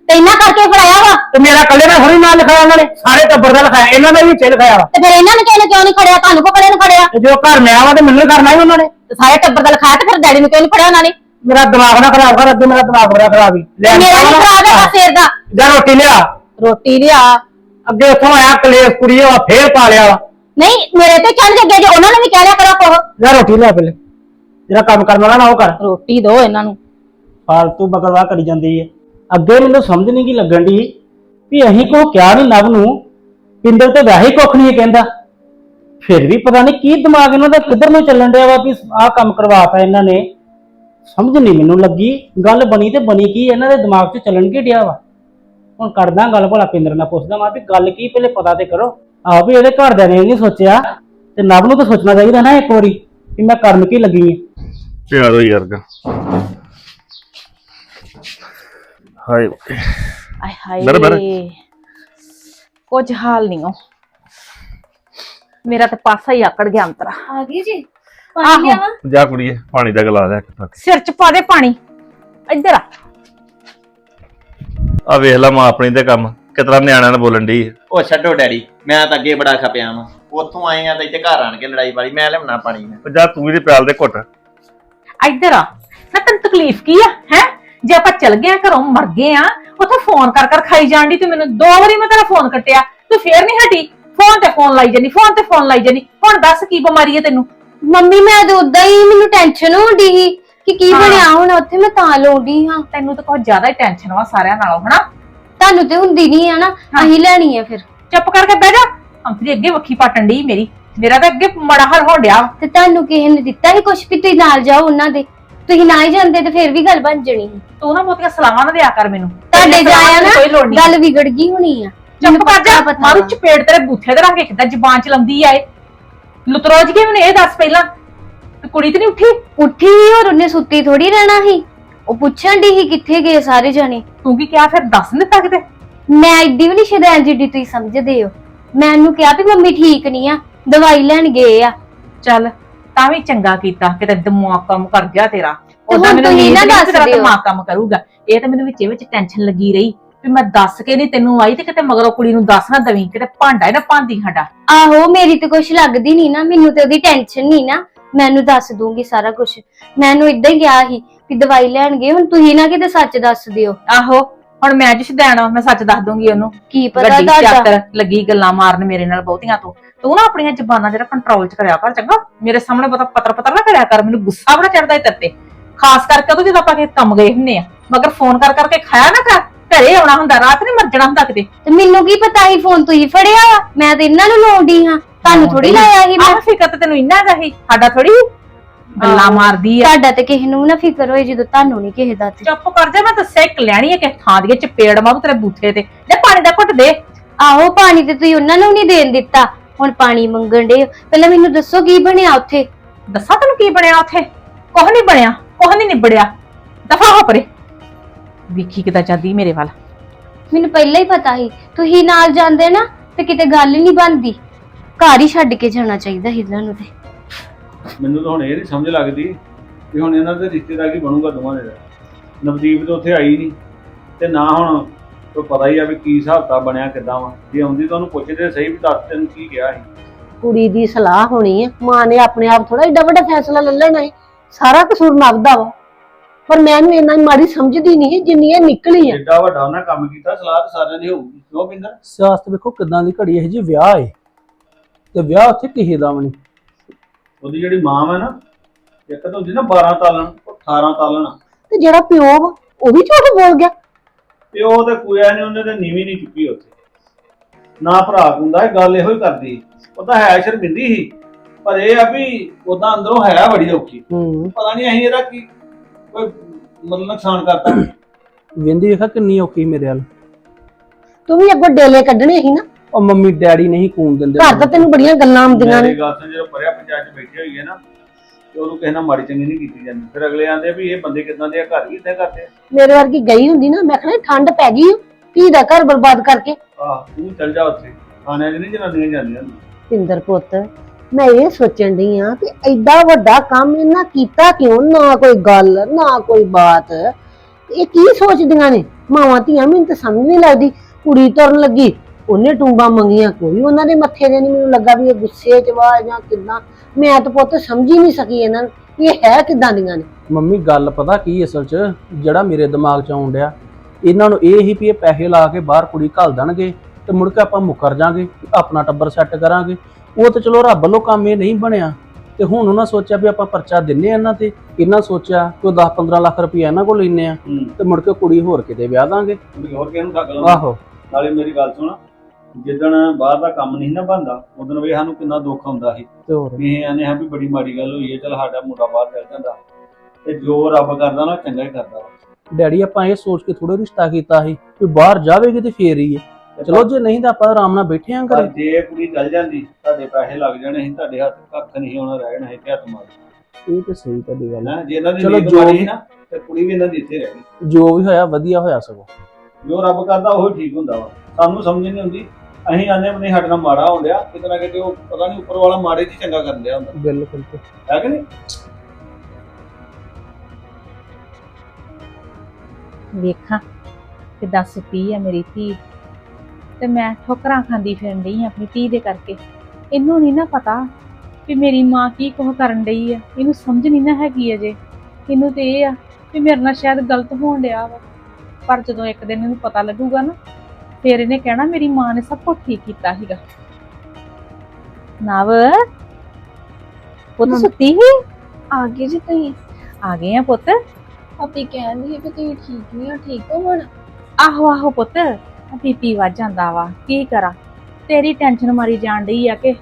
ਤੇ ਇੰਨਾ ਕਰਕੇ ਫੜਾਇਆ ਵਾ? ਤੇ ਮੇਰਾ ਕੱਲੇ ਦਾ ਥੋੜੀ ਨਾਂ ਲਿਖਾਇਆ ਉਹਨਾਂ ਨੇ ਸਾਰੇ ਟੱਬਰ ਦਾ ਲਿਖਾਇਆ ਇਹਨਾਂ ਦਾ ਵੀ ਚ ਲਿਖਾਇਆ ਵਾ। ਤੇ ਫਿਰ ਇਹਨਾਂ ਨੇ ਕਿਹਨੇ ਕਿਉਂ ਨਹੀਂ ਖੜਿਆ ਤੁਹਾਨੂੰ ਕੋ ਕੜੇ ਨੂੰ ਖੜਿਆ ਤੇ ਜੋ ਘਰ ਮੈਂ ਆਵਾਂ ਤੇ ਮੈਨੂੰ ਹੀ ਕਰਨਾ ਹੀ ਉਹਨਾਂ ਨੇ। ਤੇ ਸਾਰੇ ਟੱਬਰ ਦਾ ਲਿਖਾਇਆ ਤੇ ਫਿਰ ਡੈਡੀ ਨੂੰ ਕਿਉਂ ਨਹੀਂ ਫੜਿਆ ਉਹਨਾਂ ਨੇ? ਮੇਰਾ ਦਿਮਾਗ ਨਾ ਖਰਾਬ ਕਰ ਅੱਗੇ ਮੇਰਾ ਦਿਮਾਗ ਬੜਾ ਖਰਾਬ ਹੀ ਤੇ ਮੇਰਾ ਨਹੀਂ ਖਰਾਬ ਹੈ ਸਿਰ ਦਾ। ਜਾ ਰੋਟੀ ਲਿਆ। ਰੋਟੀ ਲਿਆ। ਅੱਗੇ ਉੱਥੋਂ ਆਇਆ ਕਲੇਸ਼ ਕੁੜੀ ਉਹ ਫੇਰ ਪਾ ਲਿਆ ਵਾ ਨਹੀਂ ਮੇਰੇ ਤੇ ਚੜ ਜੱਗੇ ਜੇ ਉਹਨਾਂ ਨੇ ਵੀ ਕਹਿ ਲਿਆ ਕਰੋ ਕੋਹ ਜਾ ਰੋਟੀ ਲਿਆ ਪਹਿਲੇ। ਜਿਹੜਾ ਕੰਮ ਕਰਨ ਵਾਲਾ ਨਾ ਉਹ ਕਰ। ਰੋਟੀ ਦੋ ਇਹਨਾਂ ਨੂੰ। ਫਾਲਤੂ ਬਕਰਵਾ ਕਰੀ ਜਾਂਦੀ ਹੈ ਅੱਗੇ ਮੈਨੂੰ ਸਮਝ ਨਹੀਂ ਕੀ ਲੱਗਣ ਦੀ ਵੀ ਅਸੀਂ ਕੋ ਕਿਹਾ ਨਹੀਂ ਨਵ ਨੂੰ। ਪਿੰਦਰ ਤੇ ਵੈਸੇ ਹੀ ਕੁੱਖ ਨਹੀਂ ਕਹਿੰਦਾ। ਫਿਰ ਵੀ ਪਤਾ ਨਹੀਂ ਕੀ ਦਿਮਾਗ ਇਹਨਾਂ ਦਾ ਕਿੱਧਰ ਨੂੰ ਚੱਲਣ ਡਿਆ ਵਾ ਵੀ ਆਹ ਕੰਮ ਕਰਵਾਤਾ ਇਹਨਾਂ ਨੇ। ਸਮਝ ਨਹੀਂ ਮੈਨੂੰ ਲੱਗੀ ਗੱਲ ਬਣੀ ਤੇ ਬਣੀ ਕੀ ਇਹਨਾਂ ਦੇ ਦਿਮਾਗ 'ਚ ਚੱਲਣ ਕੀ ਡਿਆ ਵਾ। ਹੁਣ ਕਰਦਾ ਗੱਲ ਭਲਾ ਪਿੰਦਰ ਨਾਲ ਪੁੱਛਦਾ ਮੈਂ ਵੀ ਗੱਲ ਕੀ ਪਹਿਲੇ ਪਤਾ ਤੇ ਕਰੋ। ਆਹ ਵੀ ਇਹਦੇ ਘਰਦਿਆਂ ਨੇ ਨਹੀਂ ਸੋਚਿਆ ਤੇ ਨਵ ਨੂੰ ਤਾਂ ਸੋਚਣਾ ਚਾਹੀਦਾ ਨਾ ਇੱਕ ਵਾਰੀ ਕਿ ਮੈਂ ਕਰਨ ਕੀ ਲੱਗੀ ਹਾਂ ਪਿਆਰ ਹੋਈ ਯਾਰ ਗਾ। ਹਾਏ ਆਏ ਬਰ। ਹਾਏ ਕੁਝ ਹਾਲ ਨਹੀਂ ਹੋ ਮੇਰਾ ਤਾਂ ਪਾਸਾ ਹੀ ਆਕੜ ਗਿਆ ਅੰਤਰਾ। ਆ ਗਈ ਜੀ? ਆਹੋ। ਪਾਣੀ ਲਿਆਵਾਂ? ਜਾ ਕੁੜੀਏ ਪਾਣੀ ਦਾ ਗਲਾਸ ਲੈ ਕੇ ਸਿਰ ਚ ਪਾ ਦੇ ਪਾਣੀ। ਇੱਧਰ ਆ। ਆ ਵੇਖ ਲਾ ਮਾਂ ਆਪਣੀ ਤੇ ਕੰਮ ਕਿਤਨਾ ਨਿਆਣਿਆਂ ਨਾਲ ਬੋਲਣ ਦੀ ਉਹ ਛੱਡੋ ਡੈਡੀ ਮੈਂ ਤਾਂ ਅੱਗੇ ਬੜਾ ਖਪਿਆ ਵਾਂ। ਉੱਥੋਂ ਆਏ ਆ ਤਾਂ ਇੱਥੇ ਘਰ ਆਣ ਕੇ ਲੜਾਈ ਵਾਲੀ ਮੈਂ ਲਿਆਉਣਾ ਪਾਣੀ ਮੈਂ। ਜਾ ਤੂੰ ਵੀ ਤੇ ਪਿਆਲ ਦੇ ਘੁੱਟ। ਇੱਧਰ ਆ। ਨਾ ਤੈਨੂੰ ਤਕਲੀਫ ਕੀ ਆ ਹੈ? ਜੇ ਆਪਾਂ ਚਲ ਗਏ ਆ ਘਰੋਂ ਮਰ ਗਏ ਆ ਉੱਥੇ ਫੋਨ ਕਰ ਕਰ ਖਾਈ ਜਾਣ ਦੀ ਤੇ ਮੈਨੂੰ ਦੋ ਵਾਰੀ ਮੈਂ ਤੇਰਾ ਫੋਨ ਕੱਟਿਆ ਤੂੰ ਫੇਰ ਨਹੀਂ ਹਟੀ। ਫੋਨ ਤੇ ਫੋਨ ਲਾਈ ਜਾਨੀ ਫੋਨ ਤੇ ਫੋਨ ਲਾਈ ਜਾਨੀ। ਹੁਣ ਦੱਸ ਕੀ ਬਿਮਾਰੀ ਹੈ ਤੈਨੂੰ? ਮੰਮੀ ਮੈਂ ਤਾਂ ਉਦਾਂ ਹੀ ਮੈਨੂੰ ਟੈਨਸ਼ਨ ਹੁੰਦੀ ਸੀ। ਕਿ ਕੀ ਹਾਂ। ਬਣਿਆ ਹੁਣ? ਉੱਥੇ ਮੈਂ ਤਾਂ ਲਾਉਂਦੀ ਹਾਂ। ਤੈਨੂੰ ਤਾਂ ਕੁਝ ਜ਼ਿਆਦਾ ਹੀ ਟੈਨਸ਼ਨ ਵਾ ਸਾਰਿਆਂ ਨਾਲੋਂ ਹਨਾ? ਤੁਹਾਨੂੰ ਤੇ ਹੁੰਦੀ ਨਹੀਂ ਆ ਨਾ। ਅਸੀਂ ਲੈਣੀ ਆ ਫਿਰ। ਚੁੱਪ ਕਰਕੇ ਬਹਿ ਜਾ। ਅੰਤਰੀ ਅੱਗੇ ਵੱਖੀ ਪਾਟਣ ਡਈ ਮੇਰੀ। ਮੇਰਾ ਤਾਂ ਅੱਗੇ ਮੜਾ ਹਰ ਹੋਣ ਡਿਆ। ਤੇ ਤੁਹਾਨੂੰ ਕਿਸੇ ਨੇ ਦਿੱਤਾ ਹੀ ਕੁਛ ਵੀ? ਤੁਸੀਂ ਨਾਲ ਜਾਓ ਉਹਨਾਂ ਦੇ। ਤੁਸੀਂ ਨਾ ਹੀ ਜਾਂਦੇ ਤੇ ਫਿਰ ਵੀ ਗੱਲ ਬਣ ਜਣੀ ਤੂੰ ਨਾ ਬਹੁਤੀਆਂ ਸਲਾਹਾਂ ਨਾ ਦਿਆ ਕਰ ਮੈਨੂੰ। ਤੁਹਾਡੇ ਤੇਰੀਆਂ ਜਾਇਆ ਦੀ ਕੋਈ ਲੋੜ ਨਾ ਨਹੀਂ। ਗੱਲ ਵਿਗੜ ਗਈ ਹੋਣੀ ਆ। ਚੁੱਪ ਕਰ ਜਾ। ਪਤਾ ਮਾਰੂ ਵਾ। ਚਪੇੜ ਤੇਰੇ ਬੂਥੇ ਤੇ ਰੱਖ ਕੇ ਕਿੱਦਾਂ ਜ਼ਬਾਨ ਚਲਾਉਂਦੀ ਆ ਇਹ। ਲੁਤਰੋਜ ਕੇ ਮੈਨੂੰ ਇਹ ਦੱਸ ਪਹਿਲਾਂ। ਕੁੜੀ ਤੇ ਨਹੀਂ ਉੱਠੀ? ਉੱਠੀ ਹੀ ਔਰ ਉਹਨੇ ਸੁੱਤੀ ਥੋੜੀ ਰਹਿਣਾ ਸੀ। ਉਹ ਪੁੱਛਣ ਦੀ ਸੀ ਕਿੱਥੇ ਗਏ ਸਾਰੇ ਜਾਣੇ। ਤੂੰ ਕੀ ਕਿਹਾ ਫਿਰ ਦੱਸ ਨੀ ਦਿੱਤਾ ਕਿਤੇ? ਮੈਂ ਐਡੀ ਵੀ ਨਹੀਂ ਸ਼ੈਤਾਨ ਜਿੱਡੀ ਤੁਸੀਂ ਸਮਝਦੇ ਹੋ। ਮੈਂ ਉਹਨੂੰ ਕਿਹਾ ਵੀ ਮੰਮੀ ਠੀਕ ਨਹੀਂ ਆ ਦਵਾਈ ਲੈਣ ਗਏ ਆ। ਚੱਲ ਤਾਂ ਵੀ ਚੰਗਾ ਕੀਤਾ ਕਿਤੇ ਦਿਮਾਗ ਕੰਮ ਕਰ ਗਿਆ ਤੇਰਾ। ਤੇ ਉਦਾਂ ਮੈਨੂੰ ਤੁਸੀਂ ਨੀਂਦ ਨਾ ਨਹੀਂ ਦੱਸ ਦਿਓ। ਦਿਮਾਗ ਕੰਮ ਕਰੂਗਾ। ਇਹ ਤਾਂ ਮੈਨੂੰ ਵਿੱਚੇ ਵਿੱਚ ਟੈਨਸ਼ਨ ਲੱਗੀ ਰਹੀ ਵੀ ਮੈਂ ਦੱਸ ਕੇ ਨਹੀਂ ਤੈਨੂੰ ਆਈ ਤੇ ਕਿਤੇ ਮਗਰੋਂ ਕੁੜੀ ਨੂੰ ਦੱਸ ਨਾ ਦਵੀਂ ਕਿਤੇ ਭਾਂਡਾ ਹੀ ਨਾ ਭਾਂਦੀ ਸਾਡਾ। ਆਹੋ ਮੇਰੀ ਤੇ ਕੁਛ ਲੱਗਦੀ ਨਹੀਂ ਨਾ ਮੈਨੂੰ ਤੇ ਉਹਦੀ ਟੈਨਸ਼ਨ ਨਹੀਂ ਨਾ। ਮੈਨੂੰ ਦੱਸ ਦੂੰਗੀ ਸਾਰਾ ਕੁਝ ਮੈਨੂੰ ਇਦਾਂ ਹੀ ਗਿਆ ਸੀ ਵੀ ਦਵਾਈ ਲੈਣ ਗਏ ਹੁਣ ਤੁਸੀਂ ਨਾ ਕਿਤੇ ਸੱਚ ਦੱਸ ਦਿਓ। ਆਹੋ ਹੁਣ ਮੈਂ ਜਿਸ ਦੇਣਾ ਮੈਂ ਸੱਚ ਦੱਸ ਦੂੰਗੀ ਉਹਨੂੰ। ਕੀ ਪਤਾ ਤੁਹਾਡਾ? ਚਾਤਰ ਲੱਗੀ ਗੱਲਾਂ ਮਾਰਨ ਮੇਰੇ ਨਾਲ ਬਹੁਤੀਆਂ ਤੋਂ। ਤੂੰ ਨਾ ਆਪਣੀਆਂ ਜ਼ਬਾਨਾਂ ਜਿਹੜਾ ਕੰਟਰੋਲ ਚ ਕਰਿਆ ਕਰ ਚੰਗਾ? ਮੇਰੇ ਸਾਹਮਣੇ ਪਤਾ ਪਤਰ ਪਤਰ ਨਾ ਕਰਿਆ ਕਰ ਮੈਨੂੰ ਗੁੱਸਾ ਬੜਾ ਚੜਦਾ ਈ ਤੇਰੇ ਤੇ। ਖਾਸ ਕਰਕੇ ਉਹ ਜਦੋਂ ਆਪਾਂ ਕਿਸੇ ਕੰਮ ਗਏ ਹੁੰਨੇ ਆ। ਮਗਰ ਫੋਨ ਕਰ ਕਰਕੇ ਖਾਇਆ ਨਾ ਕਰ ਘਰੇ ਆਉਣਾ ਹੁੰਦਾ ਰਾਤ ਨਹੀਂ ਮਰ ਜਾਣਾ ਹੁੰਦਾ ਕਿਤੇ। ਤੇ ਮੈਨੂੰ ਕੀ ਪਤਾ ਸੀ ਫੋਨ ਤੁਸੀਂ ਫੜਿਆ ਆ? ਮੈਂ ਤੇ ਇਹਨਾਂ ਨੂੰ ਲਾਉਂਦੀ ਹਾਂ। ਤੁਹਾਨੂੰ ਥੋੜੀ ਲਾਇਆ ਸੀ ਮੈਂ? ਆਹ ਫਿਕਰ ਤੇ ਤੈਨੂੰ ਇੰਨਾ ਸੀ। ਸਾਡਾ ਥੋੜੀ ਗੱਲਾਂ। ਮਾਰਦੀ ਆ। ਤੁਹਾਡਾ ਤੇ ਕਿਸੇ ਨੂੰ ਨਾ ਫਿਕਰ ਹੋਏ ਜਦੋਂ ਤੁਹਾਨੂੰ ਨਹੀਂ ਕਿਸੇ ਦਾ ਤੇ। ਚੁੱਪ ਕਰ ਜਾ ਮੈਂ ਦੱਸਿਆ ਇੱਕ ਲੈਣੀ ਹੈ ਕਿ ਥਾਂ ਦੀ ਚਪੇੜ ਮਾਰੂ ਤੇਰੇ ਬੂਥੇ ਤੇ। ਲੈ ਪਾਣੀ ਦਾ ਘੁੱਟ ਦੇ। ਆਹੋ ਪਾਣੀ ਤੇ ਤੁਸੀਂ ਉਹਨਾਂ ਨੂੰ ਨਹੀਂ ਦੇਣ ਦਿੱਤਾ। ਹੁਣ ਪਾਣੀ ਮੰਗਣ ਦੇ ਪਹਿਲਾਂ ਮੈਨੂੰ ਦੱਸੋ ਕੀ ਬਣਿਆ ਉੱਥੇ? ਦੱਸਾਂ ਤੈਨੂੰ ਕੀ ਬਣਿਆ ਉੱਥੇ? ਕੁਝ ਨਹੀਂ ਬਣਿਆ ਕੁਝ ਨਹੀਂ ਨਿਬੜਿਆ। ਦਫਾ ਹੋ ਪਰੇ। ਵੇਖੀ ਕਿਦਾਂ ਜਾਂਦੀ ਮੇਰੇ ਵੱਲ। ਮੈਨੂੰ ਪਹਿਲਾਂ ਹੀ ਪਤਾ ਸੀ। ਤੁਸੀਂ ਨਾਲ ਜਾਂਦੇ ਨਾ ਤੇ ਕਿਤੇ ਗੱਲ ਨਹੀਂ ਬਣਦੀ। ਘਰ ਹੀ ਛੱਡ ਕੇ ਜਾਣਾ ਚਾਹੀਦਾ ਸੀ ਇਹਨਾਂ ਨੂੰ ਤੇ। ਮੈਨੂੰ ਤਾਂ ਹੁਣ ਇਹ ਨਹੀਂ ਸਮਝ ਲੱਗਦੀ ਕਿ ਹੁਣ ਇਹਨਾਂ ਦੇ ਰਿਸ਼ਤੇਦਾਰ ਕੀ ਬਣੂਗਾ ਦੋਵਾਂ ਦੇ ਦਾ ਨਵਦੀਪ ਤਾਂ ਉੱਥੇ ਆਈ ਨਹੀਂ ਤੇ ਨਾ ਹੁਣ ਕੋਈ ਪਤਾ ਹੀ ਆ ਵੀ ਕੀ ਹਿਸਾਬ ਕਿਤਾਬ ਬਣਿਆ ਕਿੱਦਾਂ ਵਾ। ਜੇ ਆਉਂਦੀ ਤਾਂ ਉਹਨੂੰ ਪੁੱਛਦੇ ਸਹੀ ਵੀ ਦੱਸ ਤੈਨੂੰ ਕੀ ਗਿਆ ਸੀ। ਕੁੜੀ ਦੀ ਸਲਾਹ ਹੋਣੀ ਹੈ ਮਾਂ ਨੇ ਆਪਣੇ ਆਪ ਥੋੜਾ ਏਡਾ ਵੱਡਾ ਫੈਸਲਾ ਲੈ ਲੈਣਾ ਹੈ ਸਾਰਾ ਕਸੂਰ ਨਵਦਾ ਵਾ। ਪਰ ਮੈਨੂੰ ਇੰਨਾ ਮਾੜੀ ਸਮਝਦੀ ਨਹੀਂ ਹੈ ਜਿੰਨੀ ਇਹ ਨਿਕਲੀ ਹੈ ਜਿੱਡਾ ਵੱਡਾ ਉਹਨਾਂ ਕੰਮ ਕੀਤਾ ਸਲਾਹ ਤਾਂ ਸਾਰਿਆਂ ਦੀ ਹੋਊਗੀ। ਕਿਉਂ ਪਿੰਦਰ ਸਿਆਸਤ ਵੇਖੋ ਕਿਦਾਂ ਦੀ ਘੜੀ ਇਹ ਜੀ ਵਿਆਹ ਏ। ਤੇ ਵਿਆਹ ਉੱਥੇ ਕਿਸੇ ਦਾ ਵੀ ਨਹੀਂ। ਉਹਦੀ ਜਿਹੜੀ ਮਾਂ ਵਾ ਨਾ ਇੱਕ ਤਾਂ ਹੁੰਦੀ ਨਾ 12 ਤਾਲਣ ਉਹ 18 ਤਾਲਣ। ਤੇ ਜਿਹੜਾ ਪਿਓ ਵਾ ਉਹ ਵੀ ਝੂਠ ਬੋਲ ਗਿਆ। ਤੇ ਉਹ ਤੇ ਕੁਇਆ ਨੇ ਉਹਨੇ ਤੇ ਨੀਵੀਂ ਨਹੀਂ ਚੁੱਕੀ ਉੱਥੇ। ਨਾ ਭਰਾ ਹੁੰਦਾ ਇਹ ਗੱਲ ਇਹੋ ਹੀ ਕਰਦੀ। ਉਹ ਤਾਂ ਹੈ ਸ਼ਰਮਿੰਦੀ ਸੀ ਪਰ ਇਹ ਆ ਵੀ ਉਦਾਂ ਅੰਦਰੋਂ ਹੈ ਬੜੀ ਔਖੀ। ਹੂੰ। ਪਤਾ ਨਹੀਂ ਅਸੀਂ ਇਹਦਾ ਕੀ ਕੋਈ ਮਤਲਬ ਨੁਕਸਾਨ ਕਰਤਾ। ਵੇਂਦੀ ਵੇਖਾ ਕਿੰਨੀ ਔਖੀ ਮੇਰੇ ਵੱਲ। ਤੂੰ ਵੀ ਅੱਗੋਂ ਡੇਲੇ ਕੱਢਣੇ ਸੀ ਨਾ। ਉਹ ਮੰਮੀ ਡੈਡੀ ਨਹੀਂ ਕੂਨ ਦਿੰਦੇ ਘਰ ਤਾਂ ਤੈਨੂੰ ਬੜੀਆਂ ਗੱਲਾਂ ਆਉਂਦੀਆਂ ਨੇ। ਮੇਰੀ ਗੱਲ ਸੁਣ ਜਦੋਂ ਪਰਿਆ ਪੰਚਾਇਤ ਚ ਬੈਠੇ ਹੋਈਏ ਨਾ ਤੇ ਉਹਨੂੰ ਕਿਸੇ ਨਾਲ ਮਾੜੀ ਚੰਗੀ ਨਹੀਂ ਕੀਤੀ ਜਾਂਦੀ। ਫਿਰ ਅਗਲੇ ਆਂਦੇ ਵੀ ਇਹ ਬੰਦੇ ਕਿਦਾਂ ਦੇ ਆ ਘਰ ਵੀ ਇਦਾਂ ਕਰਦੇ ਮੇਰੇ ਵਰਗੀ ਗਈ ਹੁੰਦੀ ਨਾ ਮੈਂ ਕਹਿੰਦਾ ਠੰਡ ਪੈ ਗਈ ਧੀ ਦਾ ਘਰ ਬਰਬਾਦ ਕਰਕੇ। ਆ ਆਹ ਤੂੰ ਚੱਲ ਜਾ ਉੱਥੇ। ਖਾਣਿਆਂ 'ਚ ਨਹੀਂ ਜਨਾਨੀਆਂ ਜਾਂਦੀਆਂ ਪਿੰਦਰ ਪੁੱਤ ਮੈਂ ਇਹ ਸੋਚਣ ਡਈ ਆ ਕਿ ਐਡਾ ਵੱਡਾ ਕੰਮ ਇਹਨਾਂ ਕੀਤਾ ਕਿਉਂ? ਨਾ ਕੋਈ ਗੱਲ ਨਾ ਕੋਈ ਬਾਤ। ਇਹ ਕੀ ਸੋਚਦੀਆਂ ਨੇ? ਮਾਵਾਂ ਧੀਆਂ ਮੈਨੂੰ ਤਾਂ ਸਮਝ ਨਹੀਂ ਲੱਗਦੀ। ਕੁੜੀ ਤੁਰਨ ਲੱਗੀ ਉਹਨੇ ਟੂੰਬਾਂ ਮੰਗੀਆਂ ਕੋਈ ਉਹਨਾਂ ਦੇ ਮੱਥੇ ਦੇ ਨਹੀਂ ਮੈਨੂੰ ਲੱਗਾ ਵੀ ਇਹ ਗੁੱਸੇ 'ਚ ਵਾ ਜਾਂ ਕਿਦਾਂ। ਮੈਂ ਤਾਂ ਪੁੱਤ ਸਮਝ ਹੀ ਨਹੀਂ ਸਕੀ ਇਹਨਾਂ ਨੂੰ ਕਿ ਇਹ ਹੈ ਕਿਦਾਂ ਦੀਆਂ ਨੇ। ਮੰਮੀ ਗੱਲ ਪਤਾ ਕੀ ਅਸਲ 'ਚ? ਜਿਹੜਾ ਮੇਰੇ ਦਿਮਾਗ 'ਚ ਆਉਣ ਡਿਆ ਇਹਨਾਂ ਨੂੰ ਇਹ ਹੀ ਵੀ ਇਹ ਪੈਸੇ ਲਾ ਕੇ ਬਾਹਰ ਕੁੜੀ ਘੱਲ ਦੇਣਗੇ ਤੇ ਮੁੜ ਕੇ ਆਪਾਂ ਮੁੱਕਰ ਜਾਾਂਗੇ ਆਪਣਾ ਟੱਬਰ ਸੈੱਟ ਕਰਾਂਗੇ। ਉਹ ਤੇ ਚਲੋ ਰੱਬ ਵੱਲੋਂ ਕੰਮ ਇਹ ਨਹੀਂ ਬਣਿਆ। ਤੇ ਹੁਣ ਉਹਨਾਂ ਸੋਚਿਆ ਵੀ ਆਪਾਂ ਪਰਚਾ ਦਿੰਨੇ ਆ ਇਹਨਾਂ ਤੇ। ਇਹਨਾਂ ਸੋਚਿਆ ਕਿ 10-15 ਲੱਖ ਰੁਪਏ ਇਹਨਾਂ ਕੋਲ ਲੈਨੇ ਆ ਤੇ ਮੁੜ ਕੇ ਕੁੜੀ ਹੋਰ ਕਿਤੇ ਵਿਆਹ ਦਾਂਗੇ। ਹੋਰ ਕਿਸੇ ਨੂੰ ਠੱਗ ਆਹੋ। ਨਾਲੇ ਮੇਰੀ ਗੱਲ ਸੁਣ। ਜਿੱਦਣ ਬਾਹਰ ਦਾ ਕੰਮ ਨਹੀਂ ਨਾ ਬੰਦਾ ਉਦੋਂ ਵੇ ਸਾਨੂੰ ਕਿੰਨਾ ਦੁੱਖ ਹੁੰਦਾ ਸੀ। ਤੇ ਹੋਰ ਵੀ ਇਹ ਆਨੇ ਹਾਂ ਵੀ ਬੜੀ ਮਾੜੀ ਗੱਲ ਹੋਈ ਹੈ ਚਲ ਸਾਡਾ ਮੁੰਡਾ ਬਾਹਰ ਚੱਲ ਜਾਂਦਾ। ਤੇ ਜੋ ਰੱਬ ਕਰਦਾ ਨਾ ਚੰਗਾ ਹੀ ਕਰਦਾ ਵਾ। ਡੈਡੀ ਆਪਾਂ ਇਹ ਸੋਚ ਕੇ ਥੋੜਾ ਰਿਸ਼ਤਾ ਕੀਤਾ ਸੀ ਕਿ ਬਾਹਰ ਜਾਵੇਗੀ ਤੇ ਫੇਰ ਹੀ ਹੈ। ਤੇ ਚਲੋ ਜੇ ਨਹੀਂ ਤਾਂ ਆਪਾਂ ਆਰਾਮ ਨਾਲ ਬੈਠੇ ਆਂ ਪਰ ਘਰੇ ਜੇ ਕੁੜੀ ਚੱਲ ਜਾਂਦੀ ਤੁਹਾਡੇ ਪੈਸੇ ਲੱਗ ਜਾਣੇ ਸੀ ਤੁਹਾਡੇ ਹੱਥ ਕੱਖ ਨਹੀਂ ਹੋਣਾ ਰਹਿ ਜਾਣਾ ਸੀ ਤੇ ਹੱਥ ਮਾਰ। ਇਹ ਤੇ ਸਹੀ ਤੁਹਾਡੀ ਗੱਲ ਹੈ। ਜੇ ਇਹਨਾਂ ਦੀ ਚਲੋ ਨੀਤ ਜੋ ਮਾੜੀ ਵੀ- ਸੀ ਨਾ ਤੇ ਕੁੜੀ ਵੀ ਇਹਨਾਂ ਦੀ ਇੱਥੇ ਰਹਿ ਗਈ। ਜੋ ਵੀ ਹੋਇਆ ਵਧੀਆ ਹੋਇਆ ਸਗੋਂ। ਜੋ ਰੱਬ ਕਰਦਾ ਉਹ ਠੀਕ ਹੁੰਦਾ ਵਾ। ਸਾਨੂੰ ਸਮਝ ਨਹੀਂ ਆਉਂਦੀ। ਅਸੀਂ ਆਨੇ ਬਨੇ ਸਾਡੇ ਨਾਲ ਮਾੜਾ ਹੋਣ ਡਿਆ। ਕਿਤੇ ਨਾ ਕਿਤੇ ਉਹ ਪਤਾ ਨਹੀਂ ਉੱਪਰ ਵਾਲਾ ਮਾੜੇ ਚ ਚੰਗਾ ਕਰਨ ਡਿਆ ਹੁੰਦਾ। ਬਿਲਕੁਲ ਤੇ ਹੈ ਕਿ ਨਹੀਂ? ਵੇਖਾਂ ਕਿਦਾਂ ਸੁੱਤੀ ਆ ਮੇਰੀ ਧੀ। ਤੇ ਮੈਂ ਠੋਕਰਾਂ ਖਾਂਦੀ ਫਿਰਨ ਡਈ ਆਂ ਆਪਣੀ ਧੀ ਦੇ ਕਰਕੇ। ਇਹਨੂੰ ਨਹੀਂ ਨਾ ਪਤਾ ਵੀ ਮੇਰੀ ਮਾਂ ਕੀ ਕੁਝ ਕਰਨ ਡਈ ਆ। ਇਹਨੂੰ ਸਮਝ ਨਹੀਂ ਨਾ ਹੈਗੀ ਅਜੇ। ਇਹਨੂੰ ਤੇ ਇਹ ਆ ਵੀ ਮੇਰੇ ਨਾਲ ਸ਼ਾਇਦ ਗਲਤ ਹੋਣ ਡਿਆ ਵਾ। ਪਰ ਜਦੋਂ ਇੱਕ ਦਿਨ ਇਹਨੂੰ ਪਤਾ ਲੱਗੂਗਾ ਨਾ ਫਿਰ ਇਹਨੇ ਕਹਿਣਾ ਮੇਰੀ ਮਾਂ ਨੇ ਸਭ ਕੁਝ ਠੀਕ ਕੀਤਾ ਸੀਗਾ। ਨਵ ਪੁੱਤ ਸੁੱਤੀ ਹੀ ਆ ਗਏ ਜੀ ਤੁਸੀਂ। ਆ ਗਏ ਆ ਪੁੱਤ? ਆਪੀ ਕਹਿੰਦੀ ਸੀ ਕਿ ਤੁਸੀਂ ਠੀਕ ਨਹੀਂ ਹੋ ਠੀਕ ਹੋ ਹੁਣ? ਆਹੋ ਆਹੋ ਪੁੱਤ ਬੀਪੀ ਵੱਜ ਜਾਂਦਾ ਵਾ ਕੀ ਕਰਾਂ? ਤੇਰੀ ਟੈਨਸ਼ਨ ਮਾਰੀ ਜਾਣ ਡਈ ਆ ਕਿ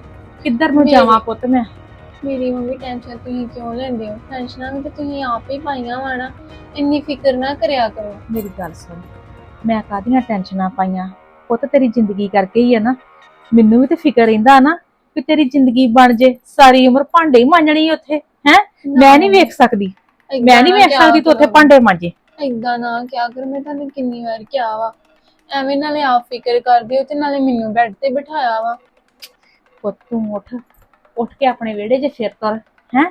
ਕਿੱਧਰ ਨੂੰ ਮੇਰੀ- ਜਾਵਾਂ ਪੁੱਤ ਮੈਂ? ਮੇਰੀ ਮੰਮੀ ਟੈਨਸ਼ਨ ਤੁਸੀਂ ਕਿਉਂ ਲੈਂਦੇ ਹੋ? ਟੈਨਸ਼ਨਾਂ ਵੀ ਤਾਂ ਤੁਸੀਂ ਆਪ ਹੀ ਪਾਈਆਂ ਵਾ ਨਾ। ਇੰਨੀ ਫਿਕਰ ਨਾ ਕਰਿਆ ਕਰੋ। ਮੇਰੀ ਗੱਲ ਸੁਣ। ਮੈਂ ਕਾਹਦੀਆਂ ਟੈਨਸ਼ਨਾਂ ਪਾਈਆਂ? ਪੁੱਤ ਤੇਰੀ ਜ਼ਿੰਦਗੀ ਕਰਕੇ ਹੀ ਆ ਨਾ। ਮੈਨੂੰ ਵੀ ਤੇ ਫਿਕਰ ਰਹਿੰਦਾ ਨਾ ਕਿ ਤੇਰੀ ਜ਼ਿੰਦਗੀ ਬਣ ਜੇ। ਸਾਰੀ ਉਮਰ ਭਾਂਡੇ ਹੀ ਮਾਂਜਣੀ ਉੱਥੇ ਹੈ? ਮੈਂ ਨਹੀਂ ਵੇਖ ਸਕਦੀ। ਮੈਂ ਨਹੀਂ ਵੇਖ ਸਕਦੀ ਤੂੰ ਉੱਥੇ ਭਾਂਡੇ ਮਾਂਜੇ। ਏਦਾਂ ਨਾ ਕਿਆ ਕਰ ਮੈਂ ਤੁਹਾਨੂੰ ਕਿੰਨੀ ਵਾਰ ਕਿਹਾ ਵਾ। ਐਵੇਂ ਨਾਲੇ ਆਪ ਫਿਕਰ ਕਰਦੇ ਹੋ ਤੇ ਨਾਲੇ ਮੈਨੂੰ ਬੈੱਡ ਤੇ ਬਿਠਾਇਆ ਵਾ। ਪੁੱਤ ਤੂੰ ਉੱਠ। ਉੱਠ ਕੇ ਆਪਣੇ ਵਿਹੜੇ 'ਚ ਫਿਰ ਕਰ ਹੈ?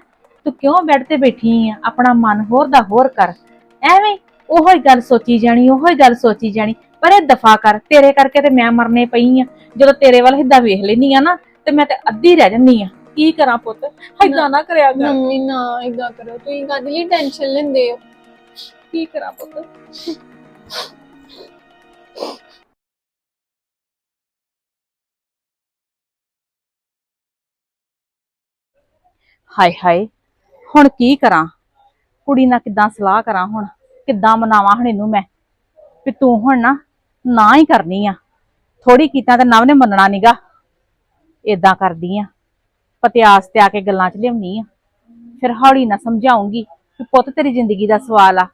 ਤੂੰ ਕਿਉਂ ਬੈੱਡ ਤੇ ਬੈਠੀ ਆ? ਆਪਣਾ ਮਨ ਹੋਰ ਦਾ ਹੋਰ ਕਰ। ਐਵੇਂ ਉਹੋ ਹੀ ਗੱਲ ਸੋਚੀ ਜਾਣੀ ਉਹੋ ਹੀ ਗੱਲ ਸੋਚੀ ਜਾਣੀ। ਪਰ ਇਹ ਦਫਾ ਕਰ ਤੇਰੇ ਕਰਕੇ ਤੇ ਮੈਂ ਮਰਨੇ ਪਈ ਆ। ਜਦੋਂ ਤੇਰੇ ਵੱਲ ਹਿੱਦਾ ਵੇਖ ਲੈਨੀ ਆ ਨਾ ਤੇ ਮੈਂ ਤੇ ਅੱਧੀ ਰਹਿ ਜੰਨੀ ਆ। ਕੀ ਕਰਾਂ ਪੁੱਤ? ਏਦਾਂ ਨਾ ਕਰਿਆ ਕਰ। ਮੰਮੀ ਨਾ ਏਦਾਂ ਕਰੋ ਤੁਸੀਂ ਕਾਹਦੇ ਲਈ ਟੈਨਸ਼ਨ ਲੈਂਦੇ ਹੋ। ਕੀ ਕਰਾਂ ਪੁੱਤ? ਹਾਏ ਹਾਏ ਹੁਣ ਕੀ ਕਰਾਂ? ਕੁੜੀ ਨਾਲ ਕਿੱਦਾਂ ਸਲਾਹ ਕਰਾਂ ਹੁਣ? ਕਿੱਦਾਂ ਮਨਾਵਾਂ ਹੁਣ ਇਹਨੂੰ ਮੈਂ? ਵੀ ਤੂੰ ਹੁਣ ਨਾ ਨਾ ਹੀ ਕਰਨੀ ਆ। ਥੋੜੀ ਕੀਤਾ ਤੇ ਨਵ ਨੇ ਮੰਨਣਾ ਨੀਗਾ। ਏਦਾਂ ਕਰਦੀ ਆ। ਪਤਿਆਸ ਤੇ ਆ ਕੇ ਗੱਲਾਂ 'ਚ ਲਿਆਉਣੀ ਆ। ਫਿਰ ਹੌਲੀ ਨਾ ਸਮਝਾਉਂਗੀ ਕਿ ਪੁੱਤ ਤੇਰੀ ਜ਼ਿੰਦਗੀ ਦਾ ਸਵਾਲ ਆ।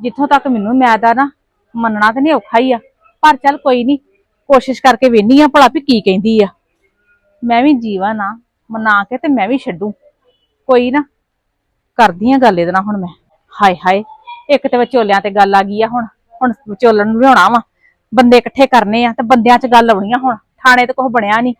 ਜਿੱਥੋਂ ਤੱਕ ਮੈਨੂੰ ਮੈਂ ਮੈਦਾ ਨਾ, ਮੰਨਣਾ ਤੇ ਨਹੀਂ ਔਖਾ ਹੀ ਆ। ਪਰ ਚੱਲ ਕੋਈ ਨਹੀਂ ਕੋਸ਼ਿਸ਼ ਕਰਕੇ ਵੇਖਨੀ ਆ ਭਲਾ ਵੀ ਕੀ ਕਹਿੰਦੀ ਆ। ਮੈਂ ਵੀ ਜੀਵਾ ਨਾ ਮਨਾ ਕੇ ਤੇ ਮੈਂ ਵੀ ਛੱਡੂ। ਕੋਈ ਨਾ, ਕਰਦੀ ਆ ਗੱਲ ਇਹਦੇ ਨਾਲ ਹੁਣ ਮੈਂ। ਹਾਏ ਹਾਏ। ਇੱਕ ਤੇ ਵਿਚੋਲਿਆਂ ਤੇ ਗੱਲ ਆ ਗਈ ਆ ਹੁਣ ਹੁਣ ਵਿਚੋਲਣ ਨੂੰ ਲਿਆਉਣਾ ਵਾ। ਬੰਦੇ ਇਕੱਠੇ ਕਰਨੇ ਆ ਤੇ ਬੰਦਿਆਂ 'ਚ ਗੱਲ ਆਉਣੀ ਆ ਹੁਣ। ਥਾਣੇ ਤੇ ਕੁਝ ਬਣਿਆ ਨਹੀਂ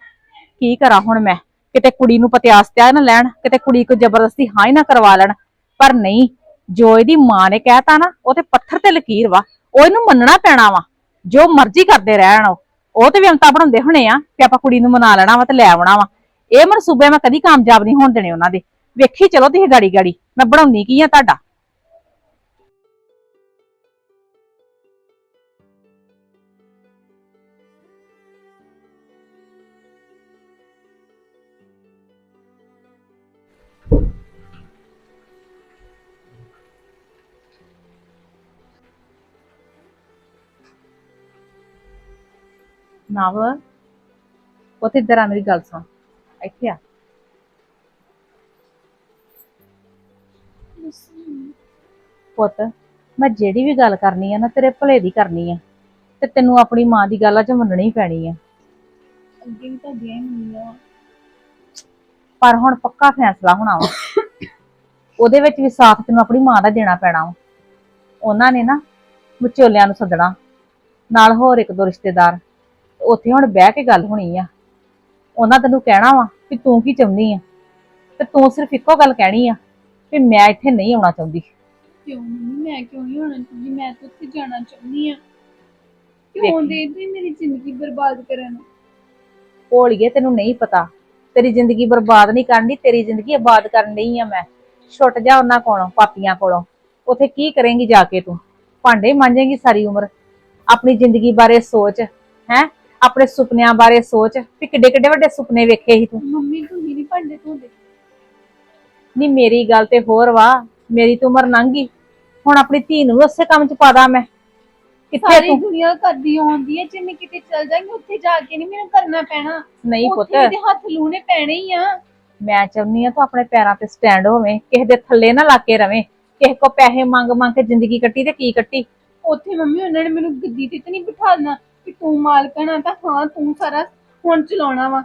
ਕੀ ਕਰਾਂ ਹੁਣ ਮੈਂ? ਕਿਤੇ ਕੁੜੀ ਨੂੰ ਪਤਿਆਸ ਤੇ ਆ ਨਾ ਲੈਣ, ਕਿਤੇ ਕੁੜੀ ਕੋ ਜ਼ਬਰਦਸਤੀ ਹਾਂ ਹੀ ਨਾ ਕਰਵਾ ਲੈਣ। ਪਰ ਨਹੀਂ, ਜੋ ਇਹਦੀ ਮਾਂ ਨੇ ਕਹਿਤਾ ਨਾ, ਉਹ ਤੇ ਪੱਥਰ ਤੇ ਲਕੀਰ ਵਾ। ਉਹ ਇਹਨੂੰ ਮੰਨਣਾ ਪੈਣਾ ਵਾ। ਜੋ ਮਰਜ਼ੀ ਕਰਦੇ ਰਹਿਣ ਉਹ। ਉਹ ਤੇ ਵਿਅੰਤਾ ਬਣਾਉਂਦੇ ਹੋਣੇ ਆ ਕਿ ਆਪਾਂ ਕੁੜੀ ਨੂੰ ਮਨਾ ਲੈਣਾ ਵਾ ਤੇ ਲੈ ਆਉਣਾ ਵਾ। ਇਹ ਮਨਸੂਬੇ ਮੈਂ ਕਦੀ ਕਾਮਯਾਬ ਨਹੀਂ ਹੋਣ ਦੇਣੇ ਉਹਨਾਂ ਦੇ। ਵੇਖੀ ਚਲੋ ਤੁਸੀਂ ਗਾੜੀ ਗਾੜੀ ਮੈਂ ਬਣਾਉਣੀ ਕੀ ਆ ਤੁਹਾਡਾ? ਨਵ ਤੇ ਇੱਧਰ ਆ ਮੇਰੀ ਗੱਲ ਸੁਣ। ਇੱਥੇ ਆ। ਪੁੱਤ ਮੈਂ ਜਿਹੜੀ ਵੀ ਗੱਲ ਕਰਨੀ ਆ ਨਾ ਤੇਰੇ ਭਲੇ ਦੀ ਕਰਨੀ ਆ। ਤੇ ਤੈਨੂੰ ਆਪਣੀ ਮਾਂ ਦੀ ਗੱਲ ਅੱਜ ਮੰਨਣੀ ਪੈਣੀ ਆ। ਅੱਗੇ ਵੀ ਤਾਂ ਗਿਆ ਮੰਮੀ ਪਰ ਹੁਣ ਪੱਕਾ ਫੈਸਲਾ ਹੋਣਾ ਵਾ। ਉਹਦੇ ਵਿੱਚ ਵੀ ਸਾਥ ਤੈਨੂੰ ਆਪਣੀ ਮਾਂ ਦਾ ਦੇਣਾ ਪੈਣਾ ਵਾ। ਉਹਨਾਂ ਨੇ ਨਾ ਵਿਚੋਲਿਆਂ ਨੂੰ ਸੱਦਣਾ। ਨਾਲ ਹੋਰ ਇੱਕ ਦੋ ਰਿਸ਼ਤੇਦਾਰ। ਉੱਥੇ ਹੁਣ ਬਹਿ ਕੇ ਗੱਲ ਹੋਣੀ ਆ। ਉਹਨਾਂ ਤੈਨੂੰ ਕਹਿਣਾ ਵਾ ਕਿ ਤੂੰ ਕੀ ਚਾਹੁੰਦੀ ਆ? ਤੇ ਤੂੰ ਸਿਰਫ ਇੱਕੋ ਗੱਲ ਕਹਿਣੀ ਆ ਕਿ ਮੈਂ ਇੱਥੇ ਨਹੀਂ ਆਉਣਾ ਚਾਹੁੰਦੀ। ਕਿਉਂ ਮੰਮੀ ਮੈਂ ਕਿਉਂ ਨਹੀਂ ਹੋਣਾ ਚਾਹੁੰਦੀ? ਮੈਂ ਤਾਂ ਉੱਥੇ ਜਾਣਾ ਚਾਹੁੰਦੀ ਆ। ਕਿਉਂ ਵੇਖੀ। ਦੇ ਤੁਸੀਂ ਮੇਰੀ ਜ਼ਿੰਦਗੀ ਬਰਬਾਦ ਕਰਨ? ਭੋਲੀਏ ਤੈਨੂੰ ਨਹੀਂ ਪਤਾ। ਤੇਰੀ ਜ਼ਿੰਦਗੀ ਬਰਬਾਦ ਨਹੀਂ ਕਰਨੀ ਤੇਰੀ ਜ਼ਿੰਦਗੀ ਆਬਾਦ ਕਰਨ ਲਈ ਆ ਮੈਂ। ਛੁੱਟ ਜਾ ਉਹਨਾਂ ਕੋਲੋਂ ਪਾਪੀਆਂ ਕੋਲੋਂ। ਉਥੇ ਕੀ ਕਰੇਂਗੀ ਜਾ ਕੇ ਤੂੰ? ਭਾਂਡੇ ਮਾਂਜੇਂਗੀ ਸਾਰੀ ਉਮਰ। ਆਪਣੀ ਜ਼ਿੰਦਗੀ ਬਾਰੇ ਸੋਚ ਹੈ? ਆਪਣੇ ਸੁਪਨਿਆਂ ਬਾਰੇ ਸੋਚ ਵੀ ਕਿੱਡੇ ਕਿੱਡੇ ਵੱਡੇ ਸੁਪਨੇ ਵੇਖੇ ਸੀ ਤੂੰ। ਮੰਮੀ ਤੁਸੀਂ ਨਹੀਂ ਭਾਂਡੇ ਧੋਦੇ। ਨਹੀਂ ਮੇਰੀ ਗੱਲ ਤੇ ਹੋਰ ਵਾ ਮੇਰੀ ਤਾਂ ਉਮਰ ਲੰਘ ਗਈ। ਹੁਣ ਆਪਣੀ ਧੀ ਨੂੰ ਵੀ ਉਸੇ ਕੰਮ 'ਚ ਪਾਦਾ ਮੈਂ। ਕਿੱਥੇ ਸਾਰੀ ਤੂੰ? ਦੁਨੀਆ ਕਰਦੀ ਆਉਂਦੀ ਹੈ ਜੇ ਮੈਂ ਕਿਤੇ ਚਲ ਜਾਵਾਂਗੀ ਉੱਥੇ ਜਾ ਕੇ ਨਹੀਂ ਮੈਨੂੰ ਕਰਨਾ ਪੈਣਾ। ਨਹੀਂ ਪੁੱਤ। ਉੱਥੇ ਤੇ ਹੱਥ ਲੂਣੇ ਪੈਣੇ ਹੀ ਆ। ਮੈਂ ਚਾਹੁੰਦੀ ਆ ਤੂੰ ਆਪਣੇ ਪੈਰਾਂ ਤੇ ਸਟੈਂਡ ਹੋਵੇਂ ਕਿਸੇ ਦੇ ਥੱਲੇ ਨਾ ਲਾ ਕੇ ਰਵੇਂ। ਕਿਸੇ ਕੋ ਪੈਸੇ ਮੰਗ ਮੰਗ ਕੇ ਜ਼ਿੰਦਗੀ ਕੱਟੀ ਤੇ ਕੀ ਕੱਟੀ? ਉੱਥੇ ਮੰਮੀ ਉਹਨਾਂ ਨੇ ਮੈਨੂੰ ਗੱਦੀ ਤੇ ਤਾਂ ਨਹੀਂ ਬਿਠਾ ਦੇਣਾ ਕਿ ਤੂੰ ਮਾਲਕਣ ਆ ਤਾਂ ਹਾਂ ਤੂੰ ਸਾਰਾ ਹੁਣ ਚਲਾਉਣਾ ਵਾ।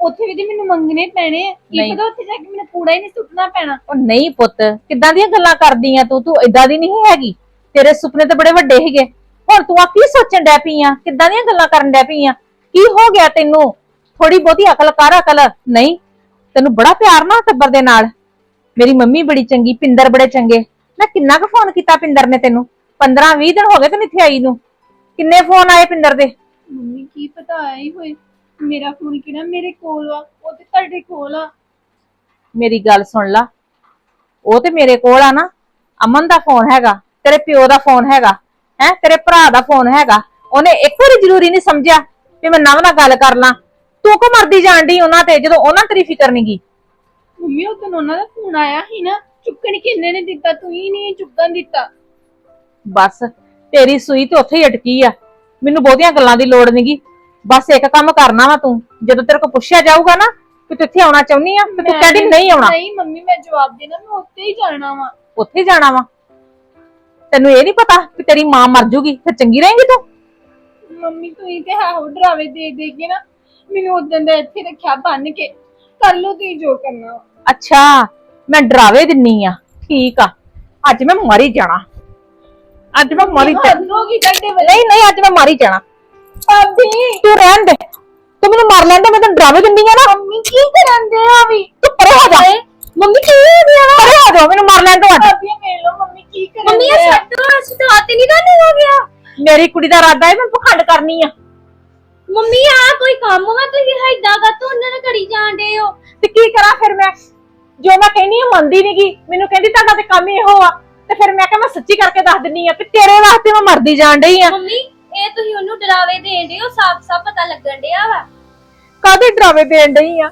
ਉੱਥੇ ਵੀ ਤੇ ਮੈਨੂੰ ਮੰਗਣੇ ਪੈਣੇ ਆ ਕੀ ਨਹੀਂ। ਪਤਾ ਉੱਥੇ ਜਾ ਕੇ ਮੈਨੂੰ ਕੂੜਾ ਹੀ ਨਹੀਂ ਸੁੱਟਣਾ ਪੈਣਾ। ਉਹ ਨਹੀਂ ਪੁੱਤ ਕਿੱਦਾਂ ਦੀਆਂ ਗੱਲਾਂ ਕਰਦੀ ਆ ਤੂੰ? ਤੂੰ ਏਦਾਂ ਦੀ ਨਹੀਂ ਹੈਗੀ। ਤੇਰੇ ਸੁਪਨੇ ਤੇ ਬੜੇ ਵੱਡੇ ਸੀਗੇ। ਹੁਣ ਤੂੰ ਆ ਕੀ ਸੋਚਣ ਡੈ ਪਈ ਆ? ਕਿੱਦਾਂ ਦੀਆਂ ਗੱਲਾਂ ਕਰਨ ਡੈ ਪਈ ਆ? ਕੀ ਹੋ ਗਿਆ ਤੈਨੂੰ? ਥੋੜੀ ਬਹੁਤੀ ਅਕਲ ਕਰ ਅਕਲ। ਨਹੀਂ ਤੈਨੂੰ ਬੜਾ ਪਿਆਰ ਨਾ ਟੱਬਰ ਦੇ ਨਾਲ। ਮੇਰੀ ਮੰਮੀ ਬੜੀ ਚੰਗੀ ਪਿੰਦਰ ਬੜੇ ਚੰਗੇ। ਮੈਂ ਕਿੰਨਾ ਕੁ ਫੋਨ ਕੀਤਾ ਪਿੰਦਰ ਨੇ ਤੈਨੂੰ? 15 20 ਦਿਨ ਹੋ ਗਏ ਤੈਨੂੰ ਇੱਥੇ ਆਈ ਨੂੰ। ਕਿੰਨੇ ਫੋਨ ਆਏ ਪਿੰਦਰ ਦੇ? ਮੰਮੀ ਕੀ ਪਤਾ ਆਇਆ ਹੀ ਹੋਏ। ਮੇਰਾ ਫੋਨ ਕਿਹੜਾ? ਮੇਰੇ ਕੋਲ ਆ। ਉਹ ਤੇ ਤੁਹਾਡੇ ਕੋਲ ਆ। ਮੇਰੀ ਗੱਲ ਸੁਣ ਲਾ। ਉਹ ਤੇ ਮੇਰੇ ਕੋਲ ਆ ਨਾ। ਅਮਨ ਦਾ ਫੋਨ ਹੈਗਾ ਤੇਰੇ ਪਿਓ ਦਾ ਫੋਨ ਹੈਗਾ ਹੈ? ਤੇਰੇ ਭਰਾ ਦਾ ਫੋਨ ਹੈਗਾ। ਉਹਨੇ ਇੱਕ ਵਾਰੀ ਜ਼ਰੂਰੀ ਨਹੀਂ ਸਮਝਿਆ ਕਿ ਮੈਂ ਨਵ ਨਾਲ ਗੱਲ ਕਰ ਲਾਂ। ਤੂੰ ਕੋ ਮਰਦੀ ਜਾਣ ਡਈ ਉਹਨਾਂ ਤੇ ਜਦੋਂ ਉਹਨਾਂ ਤੇਰੀ ਫਿਕਰ ਨਹੀਂ ਗਈ ਮੰਮੀ ਉਹ ਦਿਨ ਉਹਨਾਂ ਦਾ ਫੋਨ ਆਇਆ ਸੀ ਨਾ। ਚੁੱਕਣ ਕਿੰਨੇ ਨੇ ਦਿੱਤਾ? ਤੂੰ ਹੀ ਨਹੀਂ ਚੁੱਕਣ ਦਿੱਤਾ। ਬਸ। ਤੇਰੀ ਸੂਈ ਤੇ ਉੱਥੇ ਹੀ ਅਟਕੀ ਆ। ਮੈਨੂੰ ਬਹੁਤੀਆਂ ਗੱਲਾਂ ਦੀ ਲੋੜ ਨਹੀਂਗੀ ਬਸ ਇੱਕ ਕੰਮ ਕਰਨਾ ਵਾ ਤੂੰ। ਜਦੋਂ ਤੇਰੇ ਕੋਲ ਪੁੱਛਿਆ ਜਾਊਗਾ ਨਾ ਕਿ ਤੂੰ ਇੱਥੇ ਆਉਣਾ ਚਾਹੁੰਦੀ ਆ ਤੇ ਤੂੰ ਕਹਿੰਦੀ ਨਹੀਂ ਆਉਣਾ। ਨਹੀਂ ਮੰਮੀ ਮੈਂ ਜਵਾਬ ਦੇਣਾ ਮੈਂ ਉੱਥੇ ਹੀ ਜਾਣਾ ਵਾ। ਉੱਥੇ ਹੀ ਜਾਣਾ ਵਾ। ਤੈਨੂੰ ਇਹ ਨਹੀਂ ਪਤਾ ਕਿ ਤੇਰੀ ਮਾਂ ਮਰ ਜੂਗੀ ਫਿਰ ਚੰਗੀ ਰਹੇਂਗੀ ਤੂੰ? ਮੰਮੀ ਤੁਸੀਂ ਤੇ ਹਾਹੋ ਡਰਾਵੇ ਦੇ ਦੇ ਕੇ ਨਾ ਮੈਨੂੰ ਉਦੋਂ ਦਾ ਇੱਥੇ ਰੱਖਿਆ ਬੰਨ ਕੇ। ਕਰ ਲਓ ਤੁਸੀਂ ਜੋ ਕਰਨਾ ਵਾ। ਅੱਛਾ ਮੈਂ ਡਰਾਵੇ ਦਿੰਨੀ ਆ। ਠੀਕ ਆ। ਅੱਜ ਮੈਂ ਮਰੀ ਜਾਣਾ। ਅੱਜ ਮੈਂ ਮਰੀ ਵੱਲ ਨਹੀਂ ਨਹੀਂ ਅੱਜ ਮੈਂ ਮਰੀ ਜਾਣਾ। ਭਾਬੀ। ਤੂੰ ਰਹਿਣ ਦੇ। ਤੂੰ ਮੈਨੂੰ ਮਾਰ ਲੈਂਦਾ ਮੈਂ ਤੈਨੂੰ ਡਰਾਵੇ ਦਿੰਦੀ ਆ ਨਾ। ਮੰਮੀ ਕੀ ਕਰਾਂਦੇ ਆ ਵੀ? ਤੂੰ ਪਰੇ ਹੋ ਜਾ। ਮੰਮੀ। ਕੀ ਹੋ ਗਿਆ ਪਰੇ ਹੋ ਜਾ ਮੈਨੂੰ ਮਾਰ ਲੈਣ ਦੋ ਅੱਜ। ਭਾਬੀ ਲਓ ਮੰਮੀ ਕੀ ਕਰਾਂਦੇ ਮੰਮੀ ਇਹ ਆ। ਛੱਡੋ ਅਸਤਾ ਤੇ ਨਹੀਂ ਤੁਹਾਨੂੰ ਹੋ ਗਿਆ। ਮੇਰੀ ਕੁੜੀ ਦਾ ਇਰਾਦਾ ਹੈ ਮੈਂ ਪਖੰਡ ਕਰਨੀ ਆ। ਮੰਮੀ ਆ ਕੋਈ ਕੰਮ ਵਾ ਤੁਸੀਂ? ਹੈਦਾ ਕਾ ਤੂੰ ਉਹਨਾਂ ਨਾਲ ਕਰੀ ਜਾਂਦੇ ਹੋ। ਤੇ ਕੀ ਕਰਾਂ ਫਿਰ ਮੈਂ? ਜੋ ਮੈਂ ਕਹਿੰਦੀ ਆ ਮੰਨਦੀ ਨਹੀਂਗੀ ਮੈਨੂੰ ਕਹਿੰਦੀ ਤੁਹਾਡਾ ਤੇ ਕੰਮ ਇਹੋ ਆ। ਤੇ ਫਿਰ ਮੈਂ ਕਿਹਾ ਮੈਂ ਸੱਚੀ ਕਰਕੇ ਦੱਸ ਦਿੰਨੀ ਆ ਤੇ ਤੇਰੇ ਵਾਸਤੇ ਮੈਂ ਮਰਦੀ ਜਾਣ ਡਈ ਆ। ਮੰਮੀ ਇਹ ਤੁਸੀਂ ਉਹਨੂੰ ਡਰਾਵੇ ਦੇਣ ਦੇ ਹੋ ਸਾਫ਼ ਸਾਫ਼ ਪਤਾ ਲੱਗਣ ਡਿਆ ਵਾ। ਕਾਹਦੇ ਡਰਾਵੇ ਦੇਣ ਡਈ ਆ?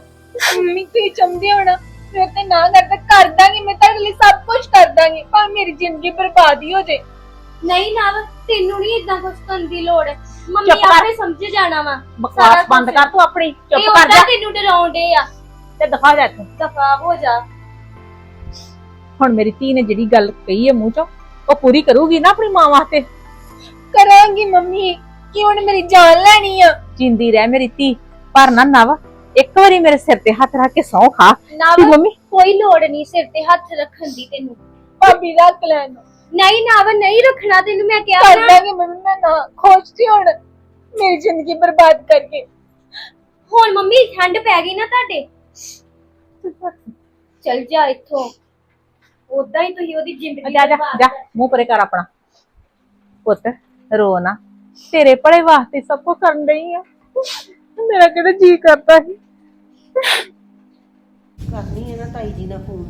ਮੰਮੀ ਤੁਸੀਂ ਚੰਦੇ ਹੋਣਾ ਮੈਂ ਤੇ ਨਾ ਕਰਦਾ ਕਰ ਦਾਂਗੀ ਮੈਂ ਤੁਹਾਡੇ ਲਈ ਸਭ ਕੁਝ ਕਰ ਦਾਂਗੀ ਪਰ ਮੇਰੀ ਜ਼ਿੰਦਗੀ ਬਰਬਾਦ ਹੀ ਹੋ ਜੇ ਨਹੀਂ ਨਾ ਤੈਨੂੰ ਨਹੀਂ ਇਦਾਂ ਕੁਝ ਕਰਨ ਦੀ ਲੋੜ। ਮੰਮੀ ਚੁੱਪ ਕਰ। ਆਪੇ ਸਮਝ ਜਾਣਾ ਵਾ। ਬਕਵਾਸ ਬੰਦ ਕਰ ਤੂੰ ਆਪਣੀ ਚੁੱਪ ਕਰ ਉਹਦਾ ਜਾ। ਤੈਨੂੰ ਡਰਾਉਂਦੇ ਆ। ਤੇ ਦਫਾ ਜਾ ਇੱਥੋਂ। ਦਫਾ ਹੋ ਜਾ। ਹੁਣ ਮੇਰੀ ਧੀ ਨੇ ਜਿਹੜੀ ਗੱਲ ਕਹੀ ਹੈ ਮੂੰਹ ਚੋਂ ਉਹ ਪੂਰੀ ਕਰੂਗੀ ਨਾ ਆਪਣੀ ਮਾਂ ਵਾਸਤੇ? ਕਰਾਂਗੀ ਮੰਮੀ ਕਿ ਹੁਣ ਮੇਰੀ ਜਾਨ ਲੈਣੀ ਆ? ਜਿੰਦੀ ਰਹਿ ਮੇਰੀ ਧੀ ਪਰ ਨਾ ਨਵ ਇੱਕ ਵਾਰੀ ਮੇਰੇ ਸਿਰ ਤੇ ਹੱਥ ਰੱਖ ਕੇ ਸੌਂ ਖਾ। ਨਾ ਕਿ ਮੰਮੀ ਕੋਈ ਲੋੜ ਨਹੀਂ ਸਿਰ ਤੇ ਹੱਥ ਰੱਖਣ ਦੀ ਤੈਨੂੰ। ਭਾਬੀ ਰੱਖ ਲੈਣ ਨਹੀਂ ਨਾ ਨਹੀਂ ਰੱਖਣਾ ਤੈਨੂੰ ਮੈਂ ਕਿਹਾ ਕਰ ਦਾਂਗੀ ਮੰਮੀ ਮੈਂ ਨਾ ਸੀ ਹੁਣ। ਮੇਰੀ ਜ਼ਿੰਦਗੀ ਬਰਬਾਦ ਕਰਕੇ। ਹੁਣ ਮੰਮੀ ਠੰਡ ਪੈ ਗਈ ਨਾ ਤੁਹਾਡੇ। ਚਲ ਜਾ ਇੱਥੋਂ। ਉਦਾਂ ਹੀ ਤੁਸੀਂ ਉਹਦੀ ਜ਼ਿੰਦਗੀ ਜਾ ਜਾ ਜਾ ਮੂੰਹ ਪਰੇ ਕਰ ਆਪਣਾ। ਪੁੱਤ ਰੋ ਨਾ। ਤੇਰੇ ਭਲੇ ਵਾਸਤੇ ਸਭ ਕੁਝ ਕਰਨ ਡਈ ਆ। ਮੇਰਾ ਕਿਹੜਾ ਜੀ ਕਰਦਾ ਸੀ? ਕਰਨੀ ਹੈ ਨਾ ਤਾਈ ਜੀ ਨਾਲ ਫੋਨ।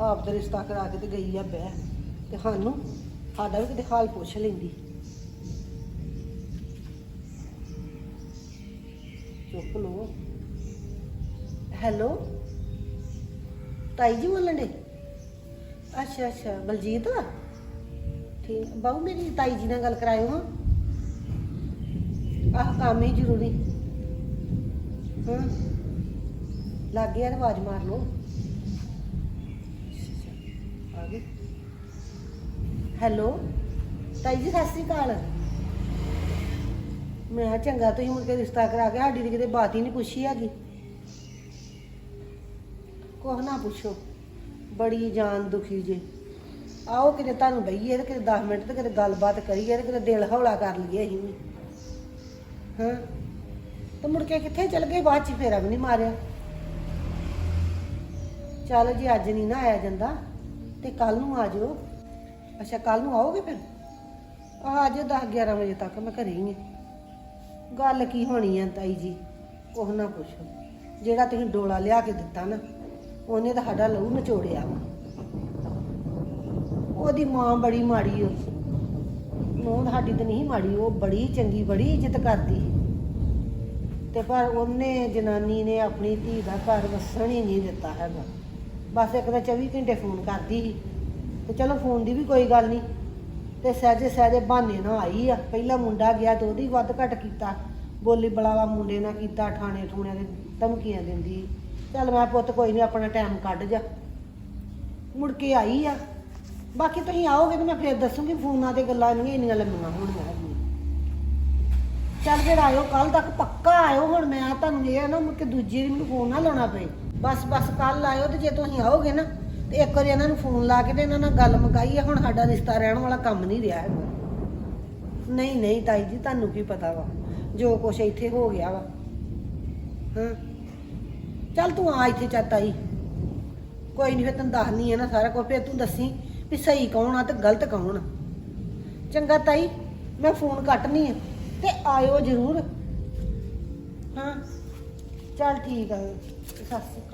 ਆਪ ਦਾ ਰਿਸ਼ਤਾ ਕਰਾ ਕੇ ਤੇ ਗਈ ਆ ਬਹਿ। ਤੇ ਸਾਨੂੰ ਸਾਡਾ ਵੀ ਕਿਤੇ ਹਾਲ ਪੁੱਛ ਲੈਂਦੀ। ਚੁੱਪ ਲੋ ਹੈਲੋ? ਤਾਈ ਜੀ ਬੋਲਣ ਦੇ ਅੱਛਾ ਅੱਛਾ। ਬਲਜੀਤ? ਠੀਕ। ਬਾਹੂ ਮੇਰੀ ਤਾਈ ਜੀ ਨਾਲ ਗੱਲ ਕਰਾਇਓ ਹਾਂ। ਆਹ ਕੰਮ ਹੀ ਜ਼ਰੂਰੀ। ਹਾਂ। ਲੱਗ ਗਿਆ ਤੇ ਆਵਾਜ਼ ਮਾਰ ਲਓ। ਆ ਗਏ। ਹੈਲੋ? ਤਾਈ ਜੀ, ਸਤਿ ਸ੍ਰੀ ਅਕਾਲ। ਮੈਂ ਕਿਹਾ ਚੰਗਾ, ਤੁਸੀਂ ਮੁੜ ਕੇ ਰਿਸ਼ਤਾ ਕਰਾ ਕੇ ਸਾਡੀ ਦੀ ਕਿਤੇ ਬਾਤ ਹੀ ਨਹੀਂ ਪੁੱਛੀ ਹੈਗੀ। ਕੁਛ ਨਾ ਪੁੱਛੋ। ਬੜੀ ਜਾਨ ਦੁਖੀ ਜੇ। ਆਓ ਕਿਤੇ ਤੁਹਾਨੂੰ ਬਈਏ ਤੇ ਕਿਤੇ 10 ਮਿੰਟ ਤੇ ਕਿਤੇ ਗੱਲਬਾਤ ਕਰੀਏ ਤੇ ਕਿਤੇ ਦਿਲ ਹੌਲਾ ਕਰ ਲਈਏ ਅਸੀਂ ਵੀ। ਹਾਂ? ਤੇ ਮੁੜ ਕੇ ਕਿੱਥੇ ਚਲ ਗਏ? ਬਾਅਦ ਚ ਫੇਰਾ ਵੀ ਨਹੀਂ ਮਾਰਿਆ। ਚੱਲ ਜੀ ਅੱਜ ਨਹੀਂ ਨਾ ਆਇਆ ਜਾਂਦਾ, ਤੇ ਕੱਲ ਨੂੰ ਆ ਜਾਓ। ਅੱਛਾ ਕੱਲ ਨੂੰ ਆਓਗੇ ਫਿਰ? ਆ ਜਾਓ 10 11 ਵਜੇ ਤੱਕ, ਮੈਂ ਘਰੇ ਹੀ ਹਾਂ। ਗੱਲ ਕੀ ਹੋਣੀ ਆ ਤਾਈ ਜੀ? ਉਹ ਨਾ ਪੁੱਛੋ। ਜਿਹੜਾ ਤੁਸੀਂ ਡੋਲਾ ਲਿਆ ਕੇ ਦਿੱਤਾ ਨਾ ਉਹਨੇ ਤਾਂ ਸਾਡਾ ਲਹੂ ਨਚੋੜਿਆ ਵਾ। ਉਹਦੀ ਮਾਂ ਬੜੀ ਮਾੜੀ ਉਹ ਨੂੰਹ ਸਾਡੀ ਤਾਂ ਨਹੀਂ ਮਾੜੀ, ਉਹ ਬੜੀ ਚੰਗੀ, ਬੜੀ ਇੱਜ਼ਤ ਕਰਦੀ ਤੇ ਪਰ ਉਹਨੇ ਜਨਾਨੀ ਨੇ ਆਪਣੀ ਧੀ ਦਾ ਘਰ ਵਸਣ ਹੀ ਨਹੀਂ ਦਿੱਤਾ ਹੈਗਾ। ਬਸ ਇੱਕ ਤਾਂ 24 ਘੰਟੇ ਫੋਨ ਕਰਦੀ ਸੀ। ਤੇ ਚਲੋ ਫੋਨ ਦੀ ਵੀ ਕੋਈ ਗੱਲ ਨਹੀਂ। ਤੇ ਸਹਿਜੇ ਸਹਿਜੇ ਬਹਾਨੇ ਨਾਲ ਆਈ ਆ। ਪਹਿਲਾ ਮੁੰਡਾ ਗਿਆ ਤੇ ਉਹਦੀ ਵੱਧ ਘੱਟ ਕੀਤਾ। ਬੋਲੀ ਬਲਾਵਾ ਮੁੰਡੇ ਨਾਲ ਕੀਤਾ ਠਾਣੇ ਠੂਣਿਆਂ ਦੇ ਧਮਕੀਆਂ ਦਿੰਦੀ। ਚੱਲ ਮੈਂ ਪੁੱਤ ਕੋਈ ਨਹੀਂ ਆਪਣਾ ਟਾਈਮ ਕੱਢ ਜਾ। ਮੁੜ ਕੇ ਆਈ ਆ। ਬਾਕੀ ਤੁਸੀਂ ਆਓਗੇ ਤੇ ਮੈਂ ਫਿਰ ਦੱਸੂਗੀ ਫੋਨਾਂ ਤੇ ਗੱਲਾਂ ਨਹੀਂ ਇੰਨੀਆਂ ਲੰਮੀਆਂ ਹੋਣੀਆਂ ਹੈਗੀਆਂ। ਚੱਲ ਫਿਰ ਆਇਓ ਕੱਲ ਤੱਕ ਪੱਕਾ ਆਇਓ ਹੁਣ ਮੈਂ ਤੁਹਾਨੂੰ ਇਹ ਆ ਨਾ, ਮੁੜ ਕੇ ਦੂਜੀ ਵਾਰੀ ਮੈਨੂੰ ਫੋਨ ਨਾ ਲਾਉਣਾ ਪਏ। ਬਸ ਬਸ ਕੱਲ ਆਇਓ ਤੇ ਜੇ ਤੁਸੀਂ ਆਓਗੇ ਨਾ, ਤੇ ਇੱਕ ਵਾਰੀ ਇਹਨਾਂ ਨੂੰ ਫੋਨ ਲਾ ਕੇ ਤੇ ਇਹਨਾਂ ਨਾਲ ਗੱਲ ਮੁਕਾਈ ਆ, ਹੁਣ ਸਾਡਾ ਰਿਸ਼ਤਾ ਰਹਿਣ ਵਾਲਾ ਕੰਮ ਨਹੀਂ ਰਿਹਾ ਹੈਗਾ। ਨਹੀਂ ਨਹੀਂ ਤਾਈ ਜੀ, ਤੁਹਾਨੂੰ ਕੀ ਪਤਾ ਵਾ, ਜੋ ਕੁਛ ਇੱਥੇ ਹੋ ਗਿਆ ਵਾ। ਹਾਂ। ਚੱਲ ਤੂੰ ਆ ਇੱਥੇ ਚੱਤ ਆਈ ਕੋਈ ਨਹੀਂ ਫਿਰ ਤੈਨੂੰ ਦੱਸਣੀ ਹੈ ਨਾ ਸਾਰਾ ਕੁਝ ਫਿਰ ਤੂੰ ਦੱਸੀ ਵੀ ਸਹੀ ਕੌਣ ਆ ਤੇ ਗਲਤ ਕੌਣ ਆ। ਚੰਗਾ ਤਾਈ, ਮੈਂ ਫੋਨ ਕੱਟਣੀ ਆ ਤੇ ਆਇਓ ਜ਼ਰੂਰ। ਹਾਂ, ਚੱਲ ਠੀਕ ਆ, ਸਤਿ ਸ਼੍ਰੀ ਅਕਾਲ।